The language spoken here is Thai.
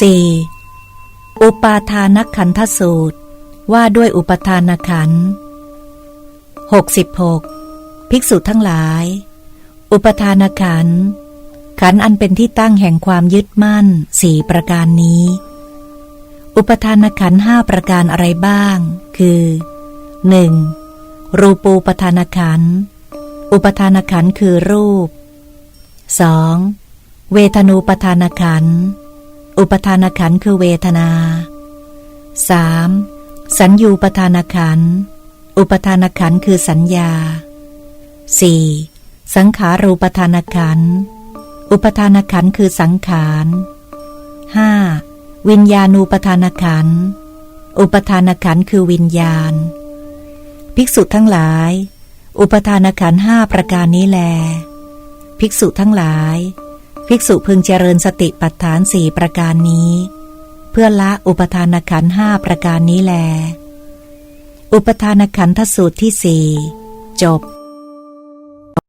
4. อุปาทานขันธสูตร ว่าด้วยอุปทานขันธ์66 ภิกษุทั้งหลาย อุปทานขันธ์ขันธ์อันเป็นที่ตั้งแห่งความยึดมั่นสี่ประการนี้ อุปทานขันธ์ห้าประการอะไรบ้าง คือ 1. รูปูปทานขันธ์อุปทานขันธ์คือรูป 2. เวทนูปทานขันธ์ อุปทานขันคือเวทนา 3. สัญญูปทานขัน อุปทานขันคือสัญญา 4. สังขารูปทานขัน อุปทานขันคือสังขาร 5. วิญญาณูปทานขัน อุปทานขันคือวิญญาณ ภิกษุทั้งหลาย อุปทานขันห้าประการนี้แล ภิกษุทั้งหลาย ภิกษุพึงเจริญสติปัฏฐานสี่ประการนี้ เพื่อละอุปทานขันห้าประการนี้แล อุปทานขันทสูตรที่สี่จบ